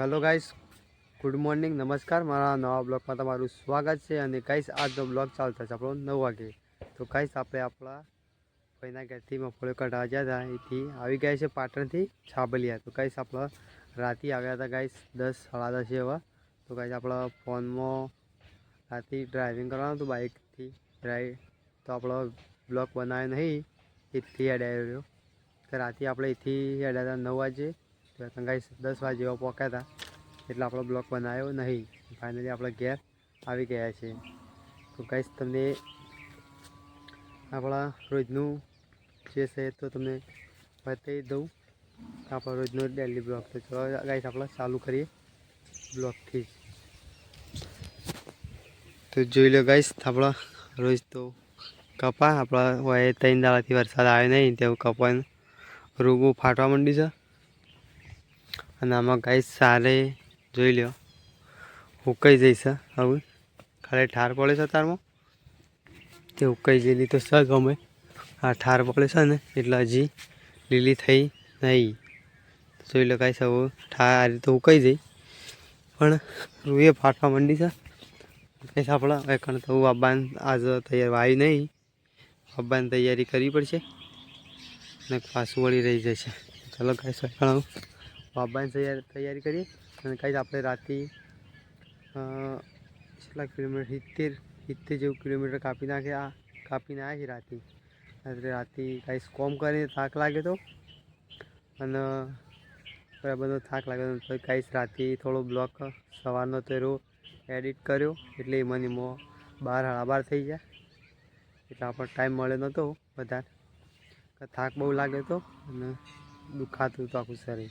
Hello guys, good morning, નમસ્કાર. મારા નવા બ્લોગમાં તમારું સ્વાગત છે અને ગાઈસ, આજનો બ્લોગ ચાલતા છે આપણો નવ વાગે. તો ગાઈસ, આપણે આપણા ભાઈના ઘરથી મફળો કઢાવા ગયા હતા. એથી આવી ગયા છે પાટણથી છાબલિયા. તો ગાઈસ, આપણા રાતે આવ્યા હતા ગાઈસ, દસ, સાડા દસે એવા તો ગાઈસ, આપણા ફોનમાં રાતે ડ્રાઇવિંગ કરવાનું હતું બાઇકથી ડ્રાઈવ તો આપણો બ્લોગ બનાવ્યો નહીં. એથી હેડ આવ્યો તો રાતે આપણે એથી હતા નવ વાગે ગાઈસ દસ વાગે એવા પહોંચ્યા હતા. એટલે આપણો બ્લોગ બનાવ્યો નહીં. ફાઇનલી આપણે ઘેર આવી ગયા છે તો ગાઈસ તમને આપણા રોજનું જે છે તો તમને બતાવી દઉં. આપણો રોજનો ડેલી બ્લોગ. તો ચલો ગાઈસ આપણે ચાલુ કરીએ બ્લોગથી. તો જોઈ લો ગાઈસ આપણા રોજ તો કપા. આપણા હોય ત્રણ દાડાથી વરસાદ આવ્યો નહીં. તેવું કપાનું રૂબું ફાટવા માંડી છે. અને આમાં ગાય સારે જોઈ લ્યો. હુકાઈ જઈશ હવે ખાલી ઠાર પડે છે તારમાં. તે ઉકાઈ ગયેલી તો સ ગમે. આ ઠાર પડે છે ને, એટલે હજી લીલી થઈ નહીં. જોઈ લો કાંઈ સૌ ઠાર આ રીતે ઉકાઈ જઈ. પણ રૂએ ફાટવા માંડી છે. કઈ આપણા કારણ તો આબાન આજ તૈયાર વાવી નહીં. આબાની તૈયારી કરવી પડશે. ને પાછું વળી રહી જશે. ચલો કાંઈ એકણ બાબાની તૈયારી કરીએ અને કાંઈ આપણે રાતે કેટલા કિલોમીટર સિત્તેર સિત્તેર જેવું કિલોમીટર કાપી નાખે, આ, કાપીને આવ્યા છે રાતે. રાત્રે રાતે કાંઈ કોમ કરીને થાક લાગે તો. અને બધો થાક લાગે તો કાંઈ રાતે થોડો બ્લોક સવારનો તેરો એડિટ કર્યો એટલે એમાં મો બાર, સાડા બાર થઈ ગયા. એટલે આપણને ટાઈમ મળે નહોતો વધારે થાક બહુ લાગે તો અને દુખાતું હતું આખું શરીર.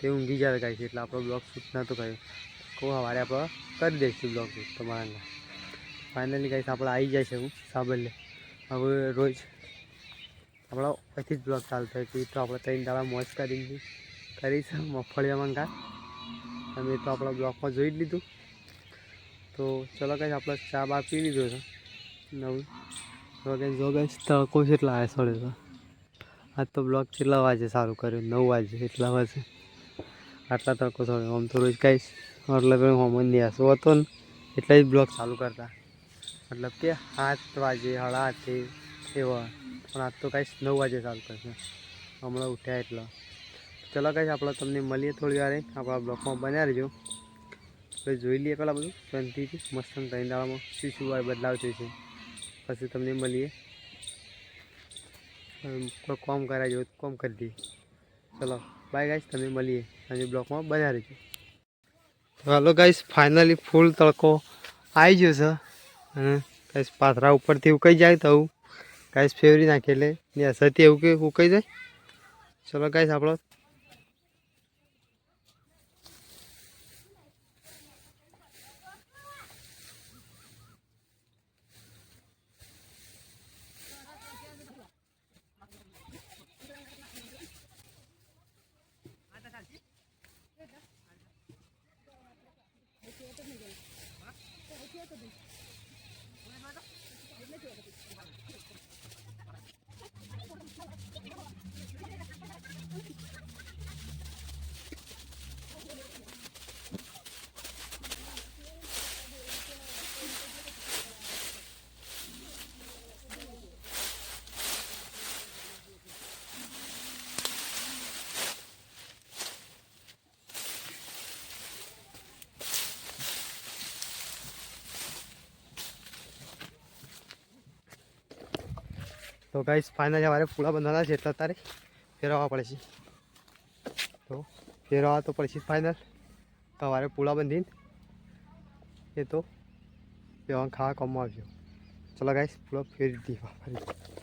તે ઊંઘી જાય ગાય છે એટલે આપણો બ્લોગ શૂટ નહોતો કર્યો. કહું સવારે આપણે કરી દઈશું બ્લોગ શૂટ તમારા ફાઇનલી ગાઈશ આપણે આવી જાય છે હું સાબરલે હવે રોજ આપણો અહીંથી જ બ્લોગ ચાલતો હોય તો આપણે ત્રણ દાડા મોજ કરી કરીશ મગફળીયા મંગા અમે તો આપણા બ્લોગમાં જોઈ જ લીધું. તો ચલો કંઈ આપણે ચા બા પી લીધો છે. નવું. ગાઈસ, જો તકો તડકો કેટલા આવે સડે તો આજ તો બ્લોગ કેટલા વાગે સારું કર્યું? નવ વાગે, એટલા વાગે. આટલા તડકો સડે આમ તો રોજ કાંઈ મતલબ હોમ જ નહીં આવતો. હતો ને એટલે જ બ્લોગ ચાલુ કરતા. મતલબ કે આઠ વાગે, સાડા આઠે એવા. પણ આજ તો કાંઈ નવ વાગે ચાલુ કરશે. હમણાં ઉઠ્યા એટલો. ચલો કાંઈ આપણે તમને મળીએ થોડી વારે. આપણા બ્લોગમાં બન્યા રહેજો. આપણે જોઈ લઈએ પહેલાં બધું. શાંતિથી, મસ્ત ત્રણ દાડામાં શું શું બદલાવ થયો છે. પછી તમને મળીએ. કોઈ કોમ કરાય જેવું કોમ કરી દઈએ. ચલો, બાય ગાઈશ તમે મળીએ. અને બ્લોકમાં બન્યા રહીશું તો હાલો ગાઈસ ફાઇનલી ફૂલ તડકો આવી ગયો છે. અને ગાઈસ પાથરા ઉપરથી ઉકાઈ જાય તો આવું. ગાઈસ ફેવરી નાખે એટલે ને સતી એવું કે ઉકાઈ જાય. ચલો ગાઈસ આપણો দিয়ে তো দিচ্ছি તો ગાઈસ ફાઇનલ અમારે પૂળા બંધાના છે એટલે અત્યારે ફેરવવા પડે છે તો ફેરવવા તો પડશે ફાઇનલ સવારે પૂળા બંધીને એ તો પેવાનું ખાવા કામમાં આવજો ચલો ગાઈસ પૂળો ફેરી દીધી ફરી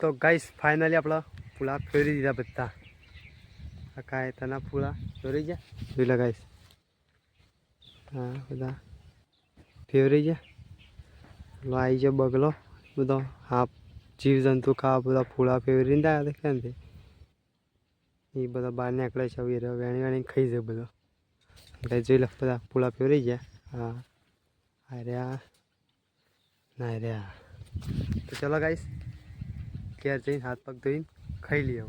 તો ગાઈસ ફાઇનલી આપણા ફૂલા ફેરી દીધા બધા. કાંઈ તના ફૂલા ફેરવી ગયા? જોઈ લે ગાઈસ હા, બધા ફેવરી ગયા. પેલો આવી ગયો બગલો. બધો હા જીવજંતુ ખાવા બધા ફૂલા ફેરવીને આવ્યા હતા તે એ બધા બહાર નીકળે છે, હવે વેણી વેણી ખાઈ જાય બધો. એટલે જોઈ લો, બધા ફૂલા ફેવરી ગયા. હા. રહ્યા ના રહ્યા તો ચલો ગાઈસ ઘેર જઈને હાથ પગ ધોઈને ખાઈ લઈએ.